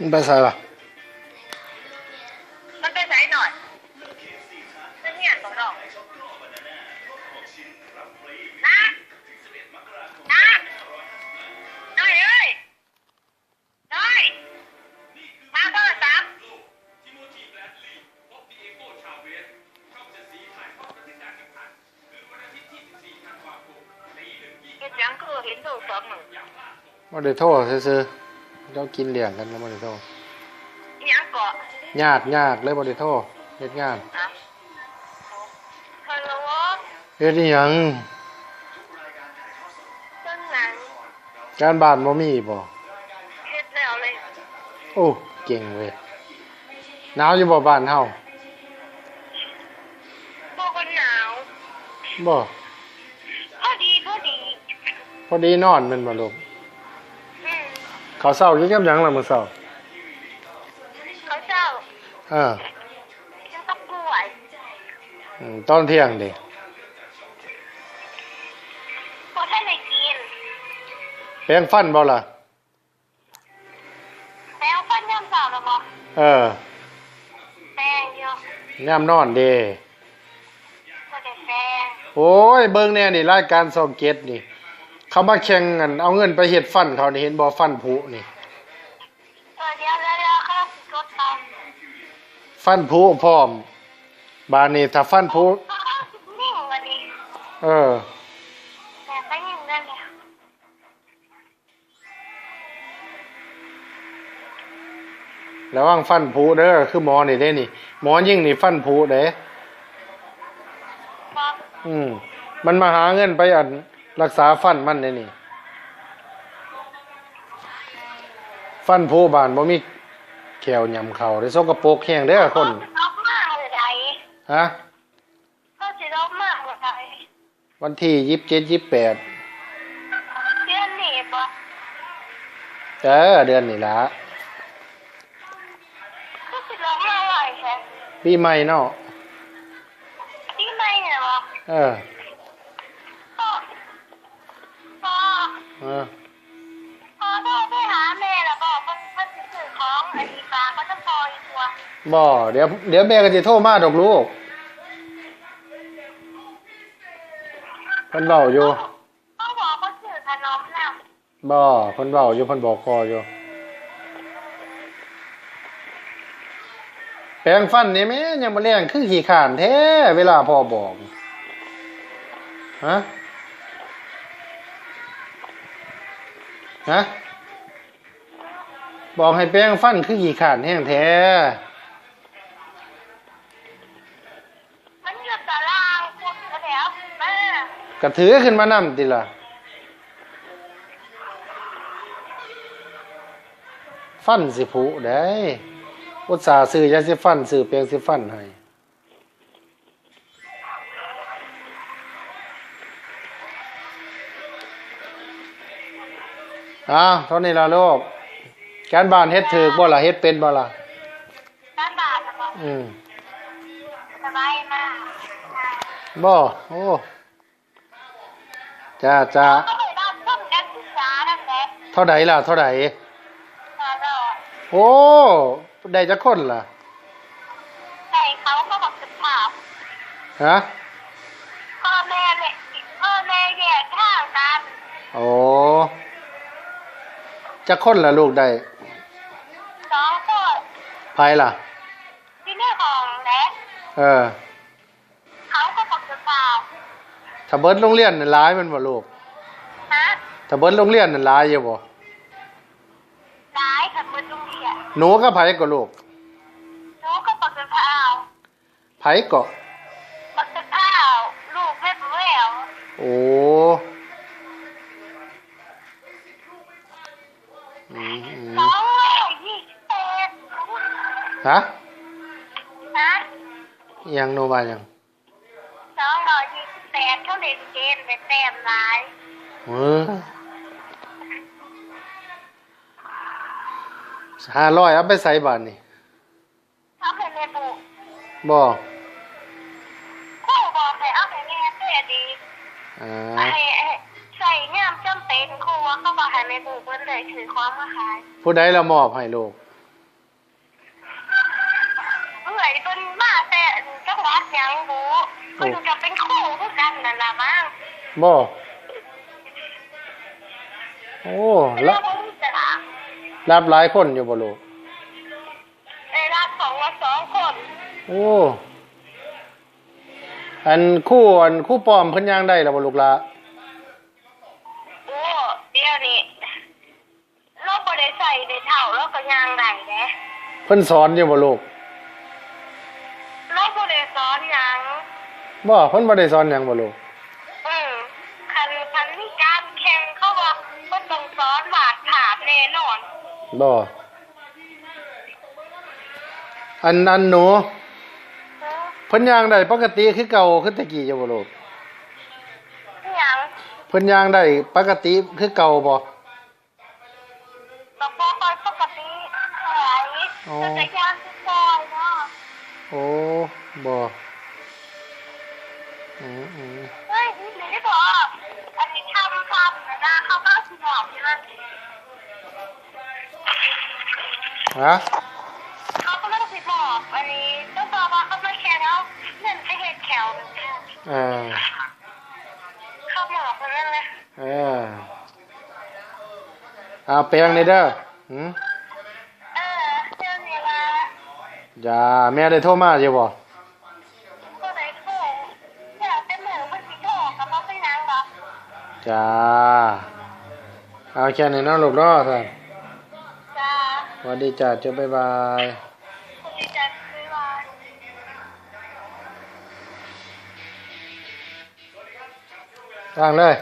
มันไปใส่ล่ะมันไปใส่หน่อยเป็นเงี้ยสองดอกนะนะหน่อย เอ้ยหน่อยมาโทรศัพท์เห็นยังคือเห็นดูสองหนึ่งบ่ได้โทรซื่อๆเรากินเลี้ยงกันแล้วบ่ได้โทรยังเกาะญาติญาติเลยบ่ได้โทรเฮ็ดงานอะฮัลโหลเฮ็ดอีหยังเจ้าหนังการบ้านบ่มีบ่เฮ็ดแล้วเลยโอ้เก่งเว้ยหนาวอยู่บ่บ้านเฮาบอกว่าหนาวบ่พอดีพอดีพอดีนอนแม่นบ่ลูกอืม ข้าวเช้ากินกับหยังล่ะมื้อเช้าเขาเจ้าเออฉันต้องกล้วยอืมตอนเที่ยงเด้พอท่านได้กินแปรงฟันบ่ล่ะแป้งปั้นย่ำสาวแล้วบอกเออแป้งเยอะยามนอนเด้ก็ได้แป้งโอ้ยเบิ่งแน่นี่รายการส่องเกตนี่ เขามาแข่งกันเอาเงินไปเฮ็ดฟันเขานี่เห็นบ่ฟันผุนี่เออเดี๋ยวเดี๋ยวเดี๋ยวเขาต้องกดตามฟันผุพร้อม บานนี้ถ้าฟันผุเขาเอานิ่งวันนี้เออแต่ไปนิ่งได้แล้วระวังฟันผุเด้อคือหมอนี่เด้นี่ หมอยิ่งนี่ฟันผุเด้บอกอืม มันมาหาเงินไปอัน รักษาฟันมันเด้นี่ ฟันผุบานบ่มีแขวหยำเข้าได้สกปรกแห้งเด้อคนรอบมากเลยไอ้ฮะก็จะรอบมากเลยไอ้วันที่27 28เดือนนี้ปะเออเดือนนี่ละก็จะรอบมากเลยแค่ปีใหม่เนาะที่ไหนเนี่ยวะเออพ่อ เออพ่อโทรไปหาแม่แล้วบอกมันมันจะซื้อของไอ้ดีฟ้าก็จะพออีกตัวบ่เดี๋ยวเดี๋ยวแม่ก็สิโทรมาดอกลูกพิ่นเว้าอยู่เขาบอกเขาซื้อขนมแล้วบ่พิ่นเว้าอยู่พิ่นบอกคออยู่แปรงฟันนี่แม่ยังบ่แรงคือขี้ข้านแท้เวลาพ่อบอกฮะ ฮะบอกให้แปรงฟันคือขี้ข้านแห้งแท้มันอยู่ตารางพูดกันแล้วแม่กระถือขึ้นมานำติล่ะ ฟันสิผุได้อุตส่าห์ซื้อยาสิฟันซื้อแปรงสิฟันให้ อ้าวเท่านี้ล่ะลูกการบ้านเฮ็ดถือบ่ล่ะเฮ็ดเป็นบ่ล่ะด้านบาทนะบอกอืมสบายมากบ่โอ้จ้าจ้าก็เลยด้านต้นการศึกษานั่นแหละเท่าใดล่ะ เท่าใดมาแล้วโอ้ ได้จักคนล่ะแต่เขาก็บอกสุภาพฮะ พ่อแม่เนี่ยพ่อแม่แยกทางกัน โอ้ จักคนล่ะลูกได้สองคนไผล่ะที่นี่ของแหละเออ เขาก็บอกสุภาพถ้าเบิดโรงเรียนนั่นหลายแมันบ่ลูกนะถ้าเบิดโรงเรียนนั่นหลายอยู่บ่ร้ายขับรถโรงเรียนหนูก็ไผก็ลูกหนูก็บอกสุภาพไผก็บอกสุภาพลูกแม่แวว โอ้อืมอืม สองร้อยยี่สิบเอ็ด ฮะนะอิหยังโนว่าหยังสองร้อยยี่สิบแปดเขาเล่นเกมเป็นแต้มหลายเออ500เอาไปใส่บาทนี่เอาไปแม่บุบ่คู่บอกให้เอาไปแม่เสียดีอ่าไอ้ไอ้ใส่งามจำเป็นครูว่าเขาบอกให้แม่บุเพิ่นเลยถือของมาขายผู้ใดละมอบให้ลูก เพิ่นมาแต่จังหวัดหยังบูเพิ่นจะเป็นคู่คือกันนั่นล่ะมั้งบ่โอ้แล้ละวบ่รู้จักรับหลายคนอยู่บ่ลูกได้รับสองว่าสองคน โอ้อันคู่อันคู่ปลอมเพิ่นย่างได้แล้วบ่ลูกละโอ้เดี๋ยวนี้เราบ่ได้ใส่ในเท้าเราก็ย่างได้เด้เพิ่นสอนอยู่บ่ลูก บ่เพิ่นบ่ได้สอนหยังบ่ลูกอืมคันคันมีการแข่งเขาว่าบ่ต้องสอนวาดภาพแน่นอนบ่อันอันหนูเออเพิ่นย่างได้ปกติคือเก่าคือแตะกี้อยู่บ่ลูกหยังเพิ่นย่างได้ปกติคือเก่าบ่ก็บ่ค่อยปกติเท่าไหร่อ๋อก็จะย่างคือซอยเนาะโอ้บ่ อืมอืมเฮ้ยนี่หรือบ่อันนี้ทำทำนะนะเขาก็สิบอกนะฮะเขาก็ไม่ต้องสิบอกอันนี้ต้องบอกว่าเขาไม่แคร์แล้วเงินไปเฮ็ดแถวนึงเออเขาบอกคนนั้นเลยเออเอาแปลงนี่เด้อหืมเออเจ้าเนี่ยละอย่าแม่ได้โทรมาอยู่บ่ จ้า เอาแค่นี้เนาะลูกเนาะท่านจ้าสวัสดีจ้าจ้าบ๊ายบายคุณดีใจซื้อมาว่างเลย